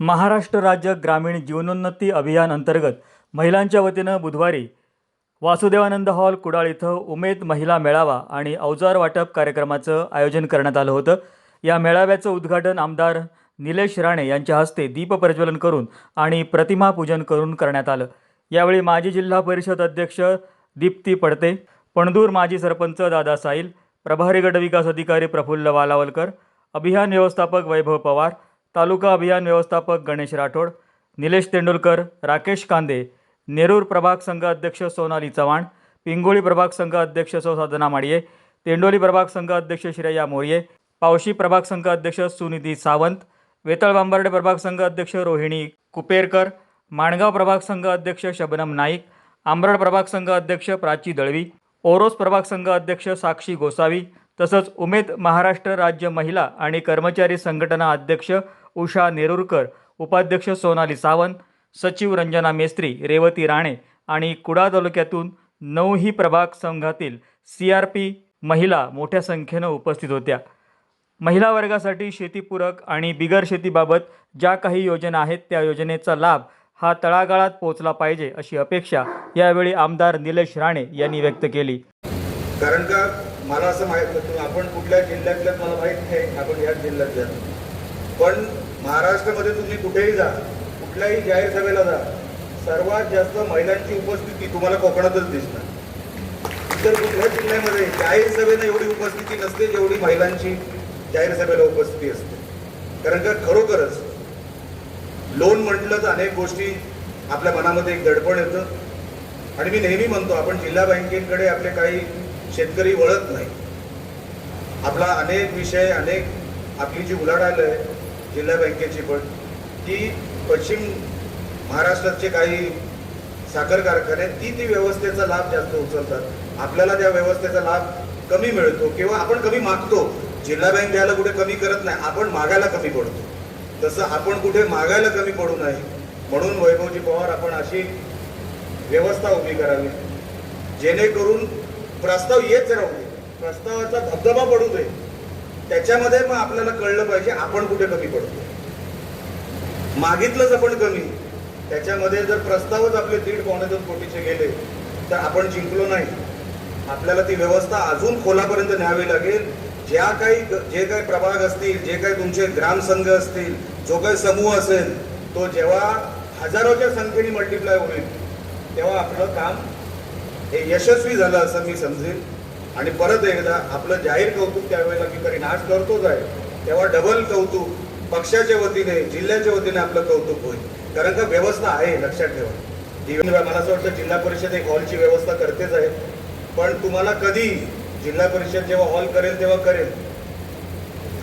महाराष्ट्र राज्य ग्रामीण जीवनोन्नती अभियान अंतर्गत महिलांच्या वतीनं बुधवारी वासुदेवानंद हॉल कुडाळ इथं उमेद महिला मेळावा आणि अवजार वाटप कार्यक्रमाचं आयोजन करण्यात आलं होतं. या मेळाव्याचं उद्घाटन आमदार निलेश राणे यांच्या हस्ते दीप प्रज्वलन करून आणि प्रतिमा पूजन करून करण्यात आलं. यावेळी माजी जिल्हा परिषद अध्यक्ष दीप्ती पडते पणदूर माजी सरपंच दादा साईल प्रभारी गटविकास अधिकारी प्रफुल्ल वालावलकर अभियान व्यवस्थापक वैभव पवार तालुका अभियान व्यवस्थापक गणेश राठोड निलेश तेंडुलकर राकेश कांदे नेरूर प्रभाग संघ अध्यक्ष सोनाली चव्हाण पिंगोळी प्रभाग संघ अध्यक्ष सौ साधना माडिये तेंडोली प्रभाग संघ अध्यक्ष श्रेया मोर्ये पावशी प्रभाग संघ अध्यक्ष सुनिधी सावंत वेतळ बांबर्डे प्रभाग संघ अध्यक्ष रोहिणी कुपेरकर माणगाव प्रभाग संघ अध्यक्ष शबनम नाईक आंबरड प्रभाग संघ अध्यक्ष प्राची दळवी ओरोस प्रभाग संघ अध्यक्ष साक्षी गोसावी तसंच उमेद महाराष्ट्र राज्य महिला आणि कर्मचारी संघटना अध्यक्ष उषा नेरुरकर उपाध्यक्ष सोनाली सावंत सचिव रंजना मेस्त्री रेवती राणे आणि कुडा तालुक्यातून नऊही प्रभाग संघातील सी आर पी महिला मोठ्या संख्येनं उपस्थित होत्या. महिला वर्गासाठी शेतीपूरक आणि बिगर शेतीबाबत ज्या काही योजना आहेत त्या योजनेचा लाभ हा तळागाळात पोहोचला पाहिजे अशी अपेक्षा यावेळी आमदार निलेश राणे यांनी व्यक्त केली. कारण का? मला असं माहीत आपण कुठल्या जिल्ह्यातल्या मला माहीत नाही आपण याच जिल्ह्यातल्या. पण महाराष्ट्रामध्ये तुम्ही कुठेही जा कुठल्याही जाहीर सभेला जा सर्वात जास्त महिलांची उपस्थिती तुम्हाला कोकणातच दिसणार. इतर कुठल्या जिल्ह्यामध्ये जाहीर सभेला एवढी उपस्थिती नसते जेवढी महिलांची जाहीर सभेला उपस्थिती असते. कारण का? खरोखरच लोन म्हटलं तर अनेक गोष्टी आपल्या मनामध्ये एक दडपण येतं. आणि मी नेहमी म्हणतो आपण जिल्हा बँकेकडे आपले काही शेतकरी वळत नाही. आपला अनेक विषय अनेक आपली जी उलाढाल आहे जिल्हा बँकेची पण ती पश्चिम महाराष्ट्रातचे काही साखर कारखाने ती ती व्यवस्थेचा लाभ जास्त उचलतात. आपल्याला त्या व्यवस्थेचा लाभ कमी मिळतो किंवा आपण कमी मागतो. जिल्हा बँक द्यायला कुठे कमी करत नाही आपण मागायला कमी पडतो. तसं आपण कुठे मागायला कमी पडू नये म्हणून वैभवजी पवार आपण अशी व्यवस्था उभी करावी. जेणेकरून प्रस्ताव येत राहू दे. प्रस्तावाचा धबधबा पडू दे. त्याच्यामध्ये मग आपल्याला कळलं पाहिजे आपण कुठे कमी पडतो. मागितलंच आपण कमी. त्याच्यामध्ये जर प्रस्तावच आपले दीड पावणे दोन कोटीचे गेले तर आपण जिंकलो नाही. आपल्याला ती व्यवस्था अजून खोलापर्यंत न्यावी लागेल. ज्या काही जे काही प्रभाग असतील जे काही तुमचे ग्रामसंघ असतील जो काही समूह असेल तो जेव्हा हजारोच्या संख्येने मल्टिप्लाय होईल तेव्हा आपलं काम हे यशस्वी झालं असं मी समजेल आणि परत एकदा आपलं जाहीर कौतुक त्यावेळेला मी करीन आज करतोच आहे. तेव्हा डबल कौतुक पक्षाच्या वतीने जिल्ह्याच्या वतीने आपलं कौतुक होईल. कारण का व्यवस्था आहे लक्षात ठेवा. मला असं वाटतं जिल्हा परिषद एक हॉलची व्यवस्था करतेच आहे. पण तुम्हाला कधी जिल्हा परिषद जेव्हा हॉल करेल तेव्हा करेल.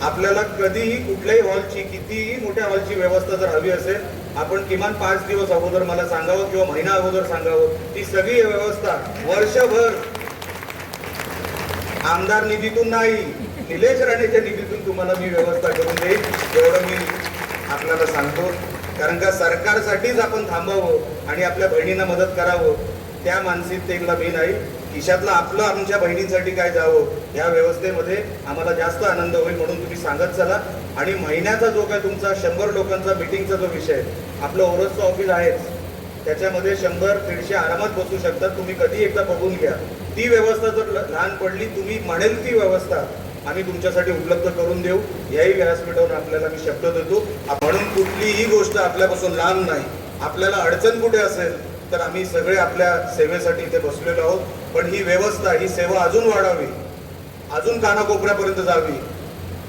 आपल्याला कधीही कुठल्याही हॉलची कितीही मोठ्या हॉलची व्यवस्था जर हवी असेल आपण किमान पाच दिवस अगोदर मला सांगावं किंवा महिना अगोदर सांगावं. ती सगळी व्यवस्था वर्षभर आमदार निधीतून नाही निलेश राणेच्या निधीतून तुम्हाला मी व्यवस्था करून देईन. एवढं मी आपल्याला सांगतो. कारण का सरकारसाठीच आपण थांबावं आणि आपल्या बहिणींना मदत करावं. त्या मानसिकतेला मी नाही. खिशातलं आपलं आमच्या बहिणींसाठी काय जावं या व्यवस्थेमध्ये आम्हाला जास्त आनंद होईल म्हणून तुम्ही सांगत चला. आणि महिन्याचा जो काय तुमचा शंभर लोकांचा मिटिंगचा जो विषय आहे, आपलं ओरसचं ऑफिस आहेच. त्याच्यामध्ये शंभर दीडशे आरामात बसू शकतात तुम्ही कधी एकदा बघून घ्या. ती व्यवस्था जर लहान पडली तुम्ही म्हणेल ती व्यवस्था आम्ही तुमच्यासाठी उपलब्ध करून देऊ. याही व्यासपीठावर आपल्याला मी शब्द देतो. म्हणून कुठलीही गोष्ट आपल्यापासून लांब नाही. आपल्याला अडचण कुठे असेल तर आम्ही सगळे आपल्या सेवेसाठी इथे बसलेलो आहोत. पण ही व्यवस्था ही सेवा अजून वाढावी. अजून कानाकोपऱ्यापर्यंत जावी.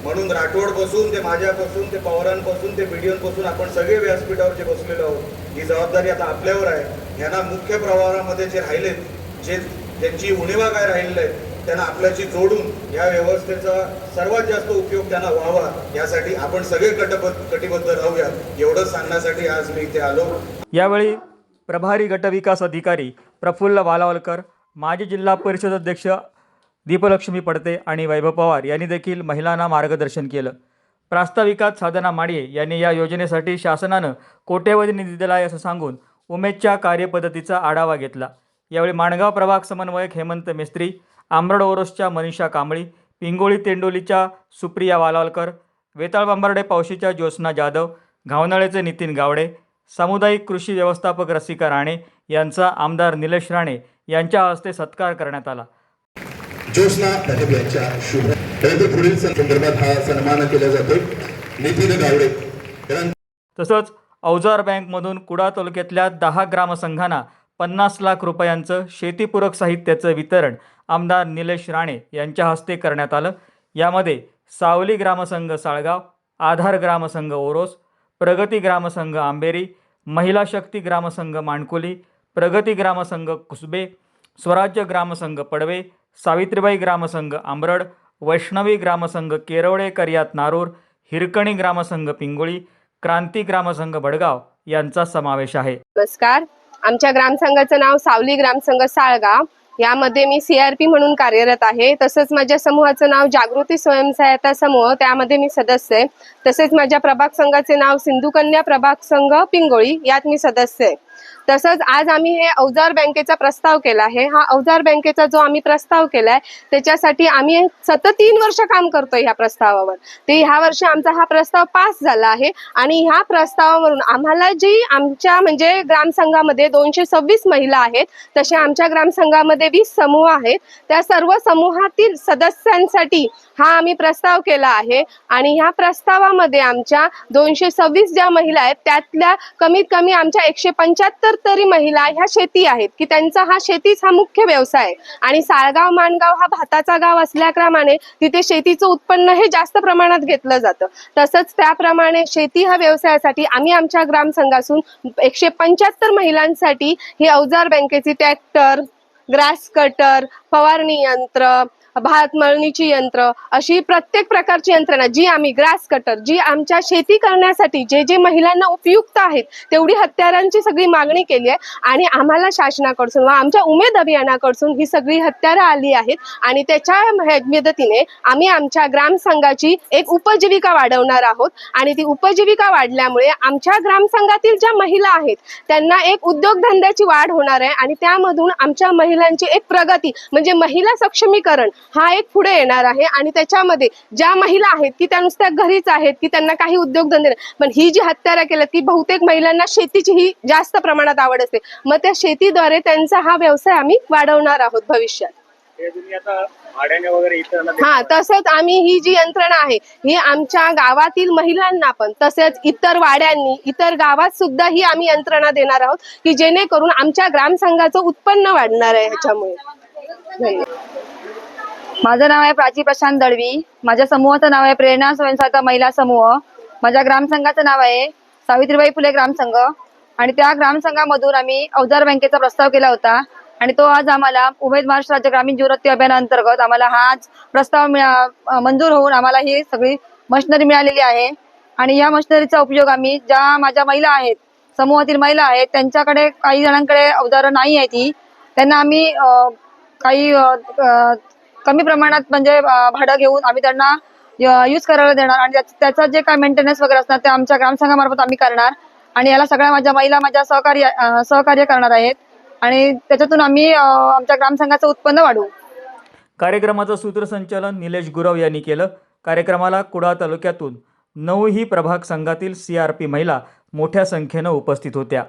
म्हणून राठोडपासून ते माझ्यापासून ते पवारांपासून ते बीडीओंपासून आपण सगळे व्यासपीठावर जे बसलेलो आहोत ही जबाबदारी आता आपल्यावर आहे. यांना मुख्य प्रवाहामध्ये जे राहिलेत जे त्यांची उणीवा काय राहिलेल्या आहेत त्यांना आपल्याशी जोडून या व्यवस्थेचा सर्वात जास्त उपयोग त्यांना व्हावा यासाठी आपण सगळे कटबद्ध कटिबद्ध राहूया एवढं सांगण्यासाठी आज मी इथे आलो. यावेळी प्रभारी गटविकास अधिकारी प्रफुल्ल वालावलकर माजी जिल्हा परिषद अध्यक्ष दीपलक्ष्मी पडते आणि वैभव पवार यांनी देखील महिलांना मार्गदर्शन केलं. प्रास्ताविकात साधना माडिये यांनी या योजनेसाठी शासनानं कोट्यवधी निधी दिला आहे असं सांगून उमेदच्या कार्यपद्धतीचा आढावा घेतला. यावेळी माणगाव प्रभाग समन्वयक हेमंत मिस्त्री आंबरड ओरोसच्या मनीषा कांबळी पिंगोळी तेंडोलीच्या सुप्रिया वालावलकर वेताळ बांबर्डे पावशीच्या ज्योत्स्ना जाधव घावनाळेचे नितीन गावडे सामुदायिक कृषी व्यवस्थापक रसिका राणे यांचा आमदार निलेश राणे यांच्या हस्ते सत्कार करण्यात आला. ज्योत्ना साहेब यांच्या शुभ त्यानंतर पुढील संदर्भात हा सन्मान केला जातो नितीन गावडे. तसंच अवजार बँकमधून कुडा तालुक्यातल्या दहा ग्रामसंघांना पन्नास लाख रुपयांचं शेतीपूरक साहित्याचं वितरण आमदार निलेश राणे यांच्या हस्ते करण्यात आलं. यामध्ये सावली ग्रामसंघ साळगाव आधार ग्रामसंघ ओरोस प्रगती ग्रामसंघ आंबेरी महिला शक्ती ग्रामसंघ माणकोली प्रगती ग्रामसंघ कुसबे स्वराज्य ग्रामसंघ पडवे सावित्रीबाई ग्रामसंघ आंबरड वैष्णवी ग्रामसंघ केरवळे कर्यात नारूर हिरकणी ग्रामसंघ पिंगोळी क्रांती ग्रामसंघ भडगाव यांचा समावेश आहे. नमस्कार. आमच्या ग्रामसंघाचं नाव सावली ग्रामसंघ साळगाव. यामध्ये मी सीआरपी म्हणून कार्यरत आहे. तसंच माझ्या समूहाचं नाव जागृती स्वयंसहायता समूह त्यामध्ये मी सदस्य आहे. तसेच माझ्या प्रभाग संघाचे नाव सिंधुकन्या प्रभाग संघ पिंगोळी यात मी सदस्य आहे. तसंच आज आम्ही हे अवजार बँकेचा प्रस्ताव केला आहे. हा अवजार बँकेचा जो आम्ही प्रस्ताव केलाय त्याच्यासाठी आम्ही सतत तीन वर्ष काम करतोय ह्या प्रस्तावावर. ते ह्या वर्षी आमचा हा प्रस्ताव पास झाला आहे आणि ह्या प्रस्तावावरून आम्हाला जी आमच्या म्हणजे ग्रामसंघामध्ये दोनशे सव्वीस महिला आहेत तसे आमच्या ग्रामसंघामध्ये वीस समूह आहेत. त्या सर्व समूहातील सदस्यांसाठी हा आम्ही प्रस्ताव केला आहे आणि ह्या प्रस्तावामध्ये आमच्या दोनशे सव्वीस ज्या महिला आहेत त्यातल्या कमीत कमी आमच्या एकशे पंच्याहत्तर तरी महिला ह्या शेती आहेत की त्यांचा हा शेतीच हा मुख्य व्यवसाय आहे. आणि साळगाव माणगाव हा भाताचा गाव असल्याप्रमाणे तिथे शेतीचं उत्पन्न हे जास्त प्रमाणात घेतलं जातं. तसंच त्याप्रमाणे शेती हा व्यवसायासाठी आम्ही आमच्या ग्रामसंघासून एकशे पंच्याहत्तर महिलांसाठी ही अवजार बँकेची ट्रॅक्टर ग्रास कटर फवारणी यंत्र भात मळणीची यंत्र अशी प्रत्येक प्रकारची यंत्रणा जी आम्ही ग्रास कटर जी आमच्या शेती करण्यासाठी जे जे महिलांना उपयुक्त आहेत तेवढी हत्यारांची सगळी मागणी केली आहे. आणि आम्हाला शासनाकडसून व आमच्या उमेद अभियानाकडसून ही सगळी हत्यारं आली आहेत. आणि त्याच्या मदतीने आम्ही आमच्या ग्रामसंघाची एक उपजीविका वाढवणार आहोत. आणि ती उपजीविका वाढल्यामुळे आमच्या ग्रामसंघातील ज्या महिला आहेत त्यांना एक उद्योगधंद्याची वाढ होणार आहे. आणि त्यामधून आमच्या महिलांची एक प्रगती म्हणजे महिला सक्षमीकरण हा एक पुढे येणार आहे. आणि त्याच्यामध्ये ज्या महिला आहेत की त्या नुसत्या घरीच आहेत की त्यांना काही उद्योगधंदे. पण ही जी हत्यारा केलं ती बहुतेक महिलांना शेतीची ही जास्त प्रमाणात आवड असते. मग त्या शेतीद्वारे त्यांचा हा व्यवसाय आम्ही वाढवणार आहोत भविष्यात. हे हा तसंच आम्ही ही जी यंत्रणा आहे ही आमच्या गावातील महिलांना पण तसेच इतर वाड्यांनी इतर गावात सुद्धा ही आम्ही यंत्रणा देणार आहोत की जेणेकरून आमच्या ग्रामसंघाचं उत्पन्न वाढणार आहे ह्याच्यामुळे. धन्यवाद. माझं नाव आहे प्राची प्रशांत दळवी. माझ्या समूहाचं नाव आहे प्रेरणा स्वयंसहायता महिला समूह. माझ्या ग्रामसंघाचं नाव आहे सावित्रीबाई फुले ग्रामसंघ. आणि त्या ग्रामसंघामधून आम्ही अवजार बँकेचा प्रस्ताव केला होता. आणि तो आज आम्हाला उमेद महाराष्ट्र राज्य ग्रामीण जीवनोत्ती अभियानाअंतर्गत आम्हाला हा आज प्रस्ताव मिळा- मंजूर होऊन आम्हाला ही सगळी मशिनरी मिळालेली आहे. आणि या मशिनरीचा उपयोग आम्ही ज्या माझ्या महिला आहेत समूहातील महिला आहेत त्यांच्याकडे काही जणांकडे अवजारं नाही आहे ती त्यांना आम्ही काही कमी प्रमाणात म्हणजे भाडं घेऊन आम्ही त्यांना यूज करायला देणार. आणि त्याचा त्याचं जे काय मेंटेनन्स वगैरे असणार ते आमच्या ग्रामसंघामार्फत आम्ही करणार. आणि याला सगळ्या माझ्या महिला माझ्या सहकार्य सहकार्य करणार आहेत. आणि त्याच्यातून आम्ही आमच्या ग्रामसंघाचं उत्पन्न वाढवू. कार्यक्रमाचं सूत्रसंचालन निलेश गुरव यांनी केलं. कार्यक्रमाला कुडाळ तालुक्यातून नऊही प्रभाग संघातील सी आर पी महिला मोठ्या संख्येनं उपस्थित होत्या.